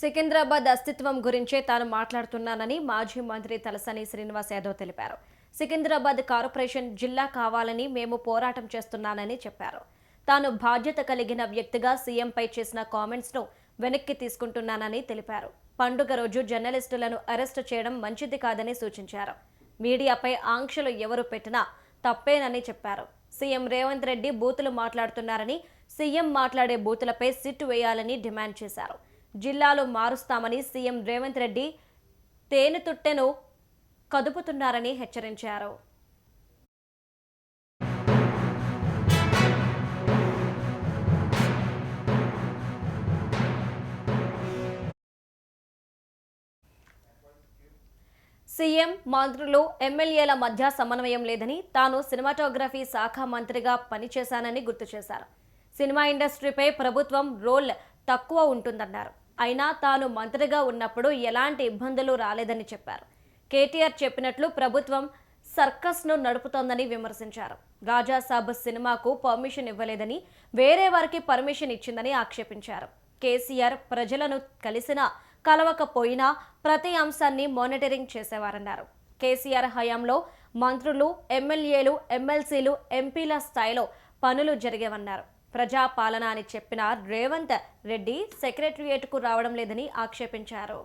సికింద్రాబాద్ అస్తిత్వం గురించే తాను మాట్లాడుతున్నానని మాజీ మంత్రి తలసాని శ్రీనివాస్ యాదవ్ తెలిపారు. సికింద్రాబాద్ కార్పొరేషన్ జిల్లా కావాలని మేము పోరాటం చేస్తున్నానని చెప్పారు. తాను బాధ్యత కలిగిన వ్యక్తిగా సీఎంపై చేసిన కామెంట్స్ను వెనక్కి తీసుకుంటున్నానని తెలిపారు. పండుగ రోజు జర్నలిస్టులను అరెస్టు చేయడం మంచిది కాదని సూచించారు. మీడియాపై ఆంక్షలు ఎవరు పెట్టినా తప్పేనని చెప్పారు. సీఎం రేవంత్ రెడ్డి బూతులు మాట్లాడుతున్నారని సీఎం మాట్లాడే బూతులపై సిట్టు వేయాలని డిమాండ్ చేశారు. జిల్లాలో మారుస్తామని సీఎం రేవంత్ రెడ్డి తేనెతుట్టెను కదుపుతున్నారని హెచ్చరించారు. సీఎం మంత్రులు ఎమ్మెల్యేల మధ్య సమన్వయం లేదని తాను సినిమాటోగ్రఫీ శాఖ మంత్రిగా పనిచేశానని గుర్తు చేశారు. సినిమా ఇండస్ట్రీపై ప్రభుత్వం రోల్ తక్కువ ఉంటుందన్నారు. అయినా తాను మంత్రిగా ఉన్నప్పుడు ఎలాంటి ఇబ్బందులు రాలేదని చెప్పారు. కేటీఆర్ చెప్పినట్లు ప్రభుత్వం సర్కస్ను నడుపుతోందని విమర్శించారు. రాజాసాబ్ సినిమాకు పర్మిషన్ ఇవ్వలేదని వేరే వారికి పర్మిషన్ ఇచ్చిందని ఆక్షేపించారు. కేసీఆర్ ప్రజలను కలిసినా కలవకపోయినా ప్రతి అంశాన్ని మానిటరింగ్ చేసేవారన్నారు. కేసీఆర్ హయాంలో మంత్రులు ఎమ్మెల్యేలు ఎమ్మెల్సీలు ఎంపీల స్థాయిలో పనులు జరిగేవన్నారు. ప్రజాపాలన అని చెప్పిన రేవంత్ రెడ్డి సెక్రటరియేట్కు రావడం లేదని ఆక్షేపించారు.